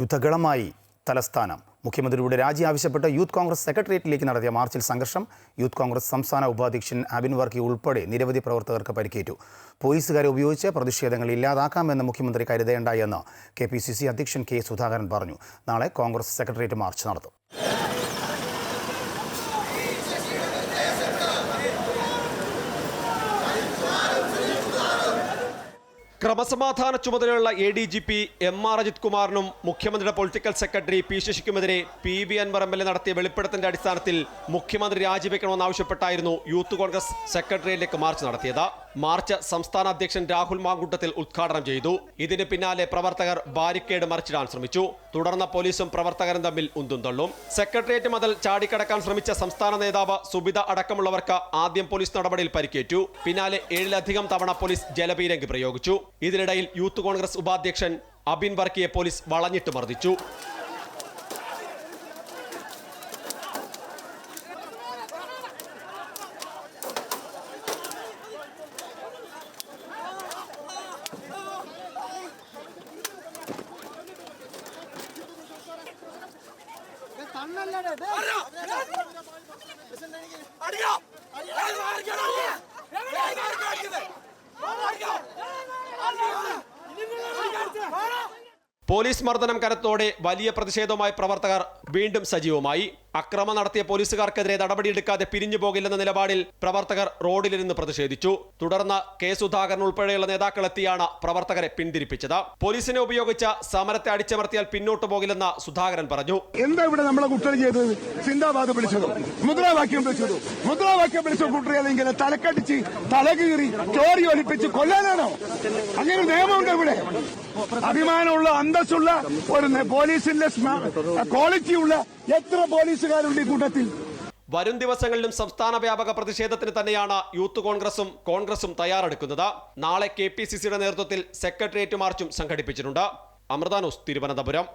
യുദ്ധകളമായി തലസ്ഥാനം. മുഖ്യമന്ത്രിയുടെ രാജി ആവശ്യപ്പെട്ട് യൂത്ത് കോൺഗ്രസ് സെക്രട്ടേറിയറ്റിലേക്ക് നടത്തിയ മാർച്ചിൽ സംഘർഷം യൂത്ത് കോൺഗ്രസ് സംസ്ഥാന ഉപാധ്യക്ഷൻ അബിൻ വർക്കി ഉൾപ്പെടെ നിരവധി പ്രവർത്തകർക്ക് പരിക്കേറ്റു. പോലീസുകാരെ ഉപയോഗിച്ച് പ്രതിഷേധങ്ങൾ ഇല്ലാതാക്കാമെന്ന് മുഖ്യമന്ത്രി കരുതേണ്ട എന്ന് കെ പി സി സി അധ്യക്ഷൻ കെ സുധാകരൻ പറഞ്ഞു. നാളെ കോൺഗ്രസ് സെക്രട്ടേറിയറ്റ് മാർച്ച് നടത്തും. ക്രമസമാധാന ചുമതലയുള്ള A D G P M R Ajith കുമാറിനും മുഖ്യമന്ത്രിയുടെ political secretary P ശശിക്കുമെതിരെ P B Anvar M L A നടത്തിയ വെളിപ്പെടുത്തലിന്റെ അടിസ്ഥാനത്തിൽ മുഖ്യമന്ത്രി രാജിവെക്കണമെന്നാവശ്യപ്പെട്ടായിരുന്നു യൂത്ത് കോൺഗ്രസ് സെക്രട്ടറിയിലേക്ക് മാർച്ച് നടത്തിയത്. മാർച്ച് സംസ്ഥാന അധ്യക്ഷൻ രാഹുൽ മാങ്കുട്ടത്തിൽ ഉദ്ഘാടനം ചെയ്തു. ഇതിന് പിന്നാലെ പ്രവർത്തകർ ബാരിക്കേഡ് മറിച്ചിടാൻ ശ്രമിച്ചു. തുടർന്ന് പോലീസും പ്രവർത്തകരും തമ്മിൽ ഉന്തും തള്ളും. സെക്രട്ടേറിയറ്റ് മുതൽ ചാടിക്കടക്കാൻ ശ്രമിച്ച സംസ്ഥാന നേതാവ് സുബിത അടക്കമുള്ളവർക്ക് ആദ്യം പോലീസ് നടപടിയിൽ പരിക്കേറ്റു. പിന്നാലെ ഏഴിലധികം തവണ പോലീസ് ജലപീരങ്കി പ്രയോഗിച്ചു. ഇതിനിടയിൽ യൂത്ത് കോൺഗ്രസ് ഉപാധ്യക്ഷൻ അബിൻ വർക്കിയെ പോലീസ് വളഞ്ഞിട്ട് മർദ്ദിച്ചു. പോലീസ് മർദ്ദനം കനത്തോടെ വലിയ പ്രതിഷേധവുമായി പ്രവർത്തകർ വീണ്ടും സജീവമായി. അക്രമം നടത്തിയ പോലീസുകാർക്കെതിരെ നടപടിയെടുക്കാതെ പിരിഞ്ഞു പോകില്ലെന്ന നിലപാടിൽ പ്രവർത്തകർ റോഡിലിരുന്ന് പ്രതിഷേധിച്ചു. തുടർന്ന് കെ സുധാകരൻ ഉൾപ്പെടെയുള്ള നേതാക്കളെത്തിയാണ് പ്രവർത്തകരെ പിന്തിരിപ്പിച്ചത്. പോലീസിനെ ഉപയോഗിച്ച സമരത്തെ അടിച്ചമർത്തിയാൽ പിന്നോട്ട് പോകില്ലെന്ന് സുധാകരൻ പറഞ്ഞു. എന്താ ഇവിടെ നമ്മളെ സിന്ദാബാദ് മുദ്രാവാക്യം മുദ്രാവാക്യം വിളിച്ച തലകീറി കൊല്ലാനാണോ? അങ്ങനെ ഇവിടെ? അഭിമാനമുള്ള അന്തസ്സുള്ള ഒരു പോലീസിന്റെ ക്വാളിറ്റി ഉള്ള എത്ര പോലീസുകാരുണ്ട് ഈ കൂട്ടത്തിൽ? വരും ദിവസങ്ങളിലും സംസ്ഥാന വ്യാപക പ്രതിഷേധത്തിന് തന്നെയാണ് യൂത്ത് കോൺഗ്രസും കോൺഗ്രസും തയ്യാറെടുക്കുന്നത്. നാളെ കെ പി സി സിയുടെ നേതൃത്വത്തിൽ സെക്രട്ടേറിയറ്റ് മാർച്ചും സംഘടിപ്പിച്ചിട്ടുണ്ട്. അമൃതാനോസ് തിരുവനന്തപുരം.